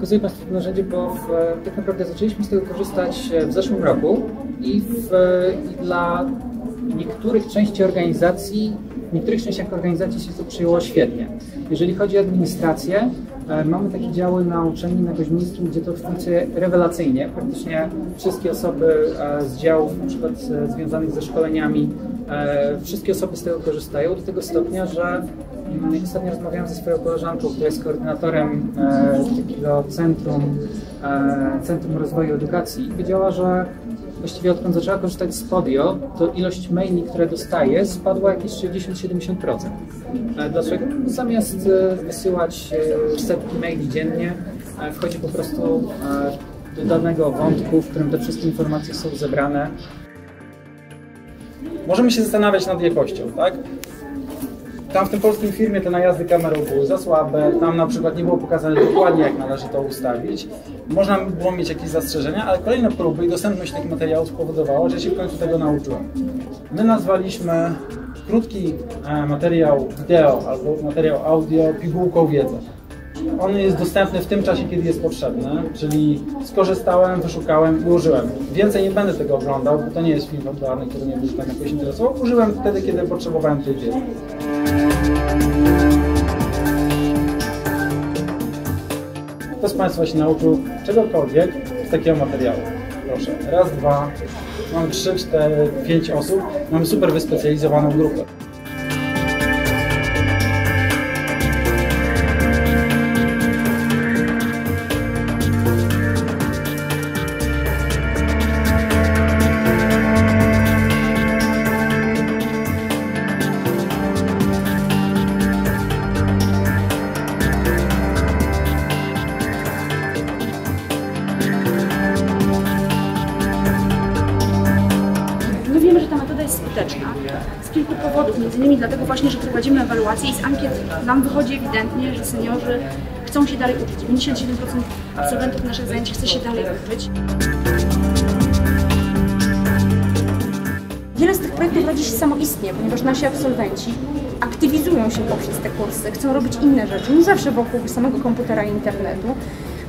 Pokazuję Państwu to narzędzie, bo w, tak naprawdę zaczęliśmy z tego korzystać w zeszłym roku i, w, i dla niektórych części organizacji, w niektórych częściach organizacji się to przyjęło świetnie. Jeżeli chodzi o administrację, e, mamy takie działy na uczelni na Koźmińskim, gdzie to funkcjonuje rewelacyjnie. Praktycznie wszystkie osoby e, z działów, na przykład e, związanych ze szkoleniami, wszystkie osoby z tego korzystają do tego stopnia, że Ostatnio rozmawiałam ze swoją koleżanką, która jest koordynatorem takiego centrum, Centrum Rozwoju Edukacji i powiedziała, że właściwie odkąd zaczęła korzystać z Podio, to ilość maili, które dostaje, spadła jakieś 60-70%. E, dlaczego? Zamiast e, wysyłać e, setki maili dziennie, wchodzi po prostu do danego wątku, w którym te wszystkie informacje są zebrane. Możemy się zastanawiać nad jakością, tak? Tam w tym polskim filmie te najazdy kamerą były za słabe, tam na przykład nie było pokazane dokładnie jak należy to ustawić. Można było mieć jakieś zastrzeżenia, ale kolejne próby i dostępność tych materiałów spowodowała, że się w końcu tego nauczyłem. My nazwaliśmy krótki e, materiał wideo albo materiał audio pigułką wiedzy. On jest dostępny w tym czasie, kiedy jest potrzebny, czyli skorzystałem, wyszukałem i użyłem. Więcej nie będę tego oglądał, bo to nie jest film popularny, który mnie by tak jakoś interesował. Użyłem wtedy, kiedy potrzebowałem tej wiedzy. Kto z Państwa się nauczył czegokolwiek z takiego materiału? Proszę. Raz, dwa, mam trzy, cztery, pięć osób. Mamy super wyspecjalizowaną grupę. Skuteczna z kilku powodów, między innymi dlatego właśnie, że prowadzimy ewaluację i z ankiet nam wychodzi ewidentnie, że seniorzy chcą się dalej uczyć. 97% absolwentów naszych zajęć chce się dalej uczyć. Wiele z tych projektów rodzi się samoistnie, ponieważ nasi absolwenci aktywizują się poprzez te kursy, chcą robić inne rzeczy, nie zawsze wokół samego komputera i internetu,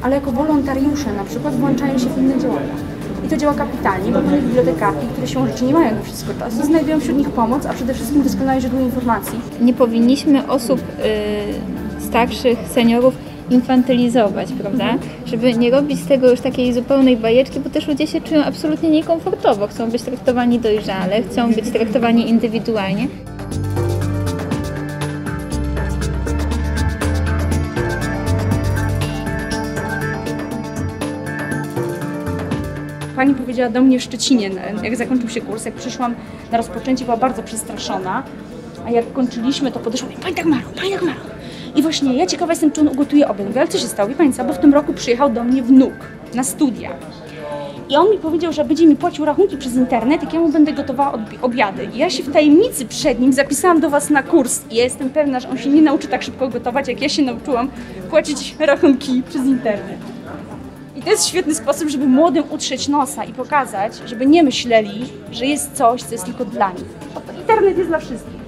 ale jako wolontariusze na przykład włączają się w inne działania. I to działa kapitalnie, bo mamy bibliotekarki, które się rzeczy nie mają wszystko czasu, znajdują wśród nich pomoc, a przede wszystkim doskonałe źródło informacji. Nie powinniśmy osób y, starszych, seniorów infantylizować, prawda? Żeby nie robić z tego już takiej zupełnej bajeczki, bo też ludzie się czują absolutnie niekomfortowo, chcą być traktowani dojrzale, chcą być traktowani indywidualnie. Pani powiedziała do mnie w Szczecinie, jak zakończył się kurs, jak przyszłam na rozpoczęcie, była bardzo przestraszona, a jak kończyliśmy, to podeszła i pani Dagmaro, pani Dagmaro. I właśnie ja ciekawa jestem, czy on ugotuje obiad. Mówię, ale co się stało? Wie pani co, bo w tym roku przyjechał do mnie wnuk na studia. I on mi powiedział, że będzie mi płacił rachunki przez internet, jak ja mu będę gotowała obiady. I ja się w tajemnicy przed nim zapisałam do Was na kurs. I ja jestem pewna, że on się nie nauczy tak szybko gotować, jak ja się nauczyłam płacić rachunki przez internet. I to jest świetny sposób, żeby młodym utrzeć nosa i pokazać, żeby nie myśleli, że jest coś, co jest tylko dla nich. Internet jest dla wszystkich.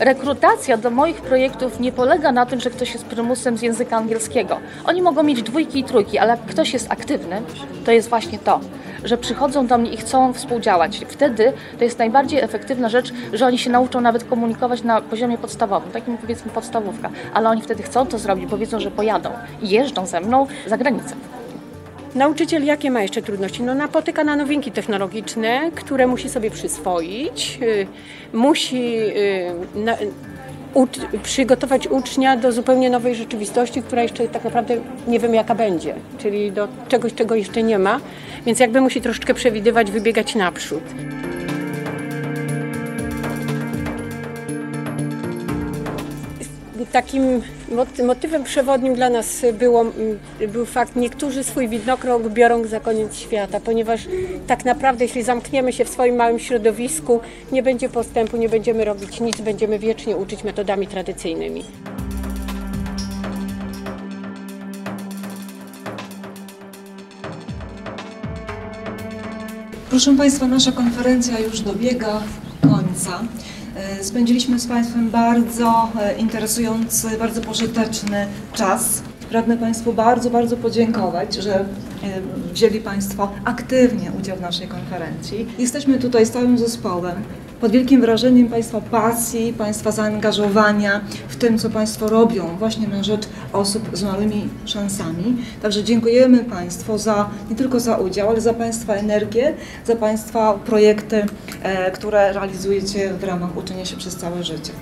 Rekrutacja do moich projektów nie polega na tym, że ktoś jest prymusem z języka angielskiego. Oni mogą mieć dwójki i trójki, ale jak ktoś jest aktywny, to jest właśnie to, że przychodzą do mnie i chcą współdziałać. Wtedy to jest najbardziej efektywna rzecz, że oni się nauczą nawet komunikować na poziomie podstawowym, takim powiedzmy podstawówka, ale oni wtedy chcą to zrobić, bo wiedzą, że pojadą i jeżdżą ze mną za granicę. Nauczyciel jakie ma jeszcze trudności? No napotyka na nowinki technologiczne, które musi sobie przyswoić, y, musi y, na, przygotować ucznia do zupełnie nowej rzeczywistości, która jeszcze tak naprawdę nie wiem jaka będzie, czyli do czegoś, czego jeszcze nie ma, więc jakby musi troszeczkę przewidywać, wybiegać naprzód. takim motywem przewodnim dla nas było, był fakt, niektórzy swój widnokrąg biorą za koniec świata, ponieważ tak naprawdę jeśli zamkniemy się w swoim małym środowisku, nie będzie postępu, nie będziemy robić nic, będziemy wiecznie uczyć metodami tradycyjnymi. Proszę Państwa, nasza konferencja już dobiega końca. E, Spędziliśmy z Państwem bardzo e, interesujący, bardzo pożyteczny czas. Pragnę Państwu bardzo, bardzo podziękować, że e, wzięli Państwo aktywnie udział w naszej konferencji. Jesteśmy tutaj z całym zespołem pod wielkim wrażeniem Państwa pasji, Państwa zaangażowania w tym, co Państwo robią właśnie na rzecz osób z małymi szansami. Także dziękujemy Państwu za, nie tylko za udział, ale za Państwa energię, za Państwa projekty, e, które realizujecie w ramach uczenia się przez całe życie.